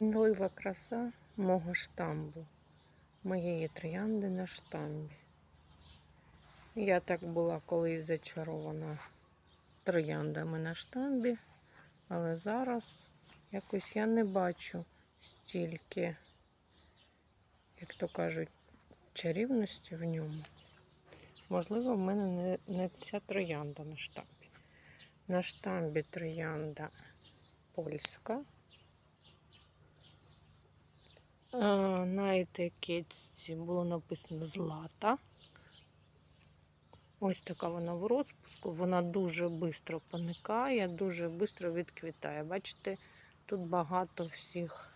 Мінлива краса мого штамбу, моєї троянди на штамбі. Я так була колись зачарована трояндами на штамбі, але зараз якось я не бачу стільки, як то кажуть, чарівності в ньому. Можливо, в мене не, не ця троянда на штамбі. На штамбі троянда польська. А, На етикетці було написано злата. Ось така вона в розпуску. Вона дуже швидко поникає, дуже швидко відквітає. Бачите, тут багато всіх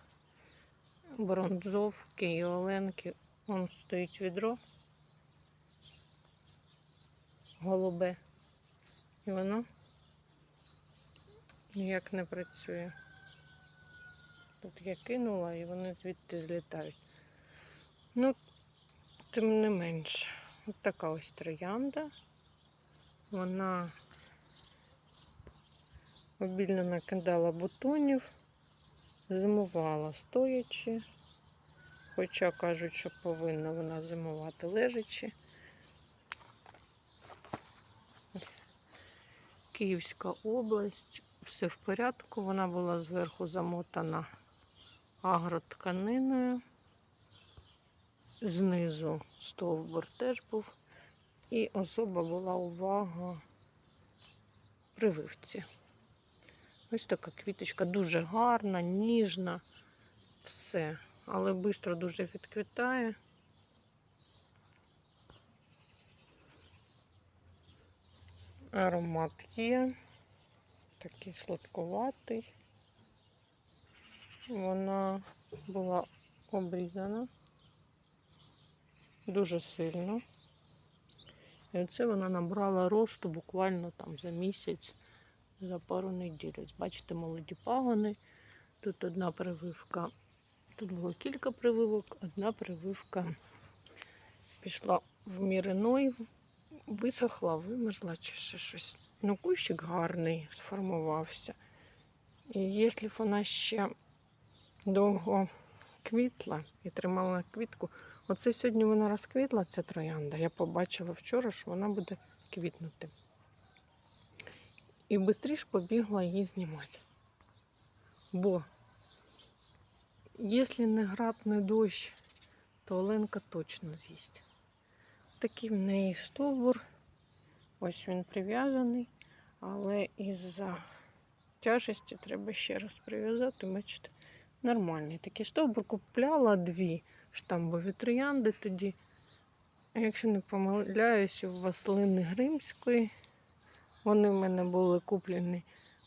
бронзовки і оленки. Вон стоїть відро голубе. І воно ніяк не працює. Тут я кинула і вони звідти злітають. Ну, тим не менше, от така ось троянда. Вона обільно накидала бутонів, зимувала стоячи, хоча кажуть, що повинна вона зимувати лежачи. Київська область, все в порядку. Вона була зверху замотана агротканиною. Знизу стовбур теж був. І особа була увага прививці. Ось така квіточка дуже гарна, ніжна, все. Але швидко дуже відквітає. Аромат є, такий сладкуватий. Вона була обрізана дуже сильно. І оце вона набрала росту буквально там за місяць, за пару неділь. Ось Бачите, молоді пагони. Тут одна прививка, тут було кілька прививок, одна прививка пішла в міриной, висохла, вимерзла чи ще щось. Ну, кущик гарний сформувався. І якщо вона ще довго квітла і тримала квітку, оце сьогодні вона розквітла, ця троянда. Я побачила вчора, що вона буде квітнути. І швидше побігла її знімати. Бо, якщо не град, не дощ, то Оленка точно з'їсть. Такий в неї стовбур. Ось він прив'язаний, але із-за тяжесті треба ще раз прив'язати. Бачите, нормальний такий стовбур. Купляла дві штамбові троянди тоді. Якщо не помиляюсь, у Васлини Гримської. Вони в мене були куплені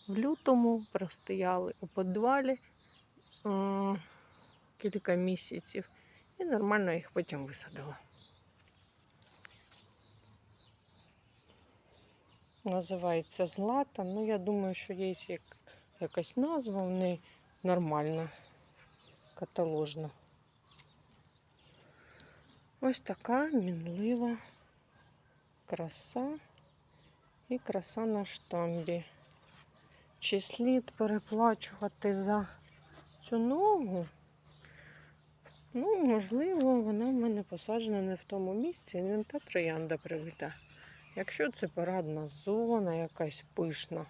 в лютому, простояли у підвалі о, кілька місяців і нормально їх потім висадила. Називається Злата. Ну, я думаю, що є якась назва, в неї нормальна, каталожна. Ось така мінлива краса і краса на штамбі. Чи слід переплачувати за цю ногу? Ну, можливо, вона в мене посаджена не в тому місці, не та троянда привита. Якщо це парадна зона, якась пишна,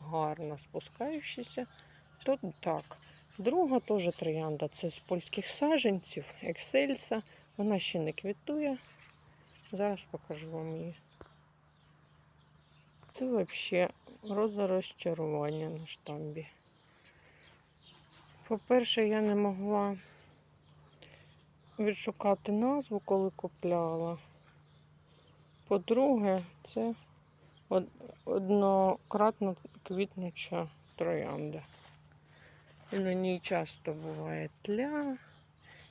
гарна, спускаючася, то так. Друга теж троянда. Це з польських саженців, Ексельса. Вона ще не квітує. Зараз покажу вам її. Це взагалі розчарування на штамбі. По-перше, я не могла відшукати назву, коли купляла. По-друге, це однократно квітнуча троянда. На ній часто буває тля.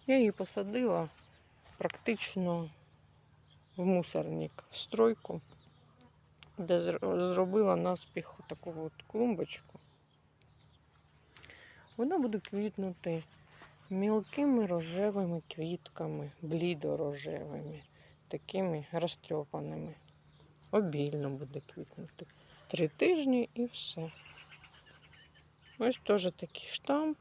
Я її посадила практично в мусорник, в стройку, де зробила наспіх таку от клумбочку. Вона буде квітнути мілкими рожевими квітками, блідорожевими такими розтрьопаними. Обільно буде квітнути. Три тижні і все. Ось теж такий штамп.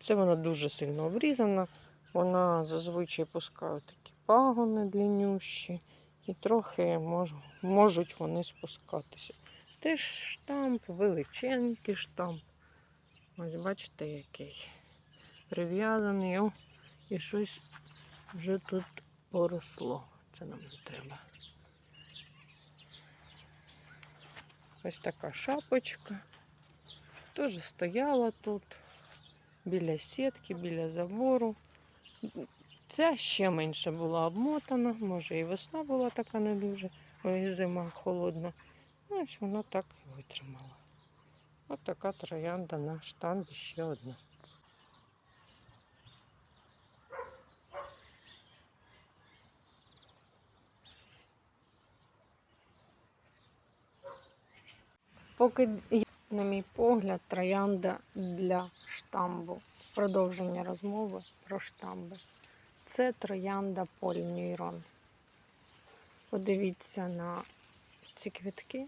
Це вона дуже сильно обрізана. Вона зазвичай пускає такі пагони длиннющі. І трохи мож, можуть вони спускатися. Теж штамп, величенький штамп. Ось бачите, який прив'язаний. О, і щось вже тут поросло. Це нам не треба. Ось така шапочка. Теж стояла тут біля сітки, біля забору. Ця ще менше була обмотана, може і весна була така не дуже, ой, зима холодна. Ну, ось вона так і витримала. Ось така троянда на штамбі ще одна. Поки, на мій погляд, троянда для штамбу. Продовження розмови про штамби. Це троянда полінейрон. Подивіться на ці квітки,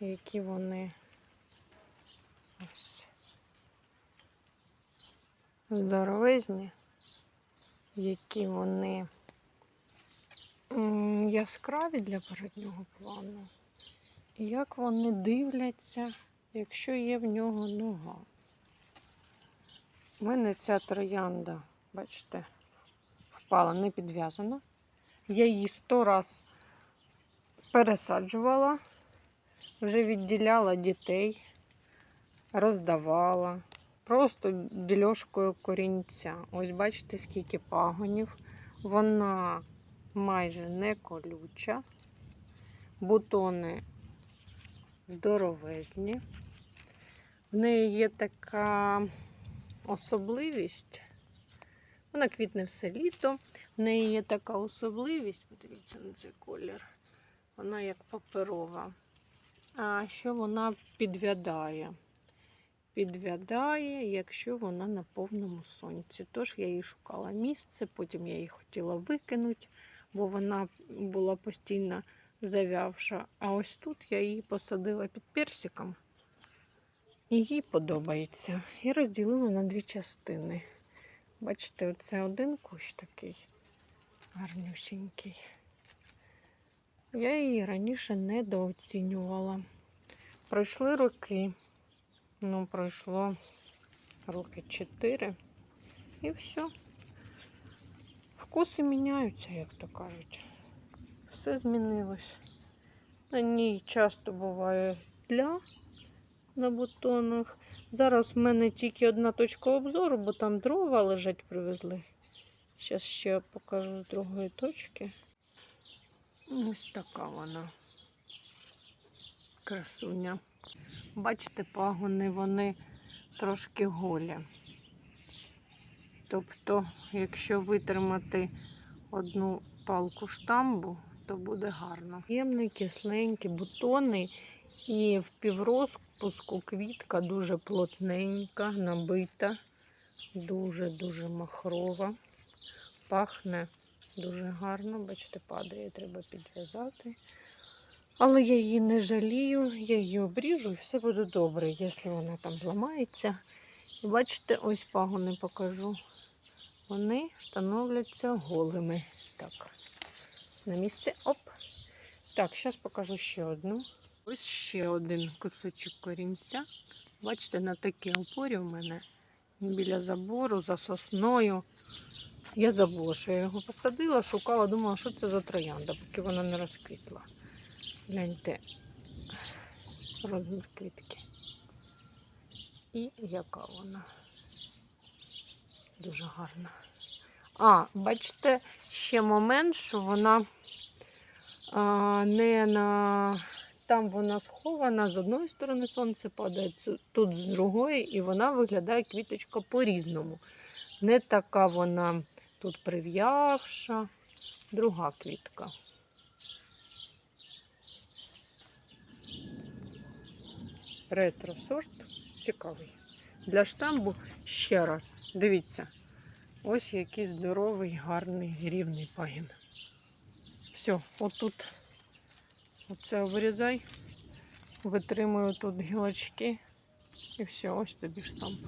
які вони ось здоровезні, які вони яскраві для переднього плану. І як вони дивляться, якщо є в нього нога. У мене ця троянда, бачите, впала не підв'язана. Я її сто раз пересаджувала, вже відділяла дітей, роздавала. Просто дільошкою корінця. Ось бачите, скільки пагонів. Вона майже не колюча. Бутони здоровезні. В неї є така особливість. Вона квітне все літо. В неї є така особливість, подивіться на цей колір. Вона як паперова. А що вона підвядає? Підвядає, якщо вона на повному сонці. Тож я їй шукала місце, потім я її хотіла викинути, бо вона була постійно зав'явша. А ось тут я її посадила під персиком. Їй подобається. І розділила на дві частини. Бачите, оце один кущ такий гарнюсінький. Я її раніше недооцінювала. Пройшли роки. Ну, пройшло роки 4. І все. Вкуси міняються, як то кажуть. Все змінилось. На ній часто буває тля на бутонах. Зараз в мене тільки одна точка обзору, бо там дрова лежать, привезли. Зараз ще покажу з другої точки. Ось така вона. Красуня. Бачите, пагони вони трошки голі. Тобто, якщо витримати одну палку штамбу, то буде гарно. Ємний, кисленький, бутони і в піврозпуску квітка дуже плотненька, набита, дуже-дуже махрова. Пахне дуже гарно, бачите, падає, треба підв'язати. Але я її не жалію, я її обріжу і все буде добре, якщо вона там зламається. І бачите, ось пагони покажу. Вони становляться голими. Так, на місце. Оп. Так, зараз покажу ще одну. Ось ще один кусочок корінця. Бачите, на такій опорі в мене біля забору, за сосною. Я забула, що я його посадила, шукала, думала, що це за троянда, поки вона не розквітла. Гляньте розмір квітки. І яка вона. Дуже гарна. А, бачите, ще момент, що вона а, не на. Там вона схована, з одної сторони сонце падає, тут з другої, і вона виглядає квіточка по-різному. Не така вона тут прив'явша, друга квітка. Ретро сорт цікавий. Для штамбу ще раз. Дивіться. Ось який здоровий, гарний, рівний пагін. Все, отут оце вирізай, витримую тут гілочки. І все, ось тобі штамп.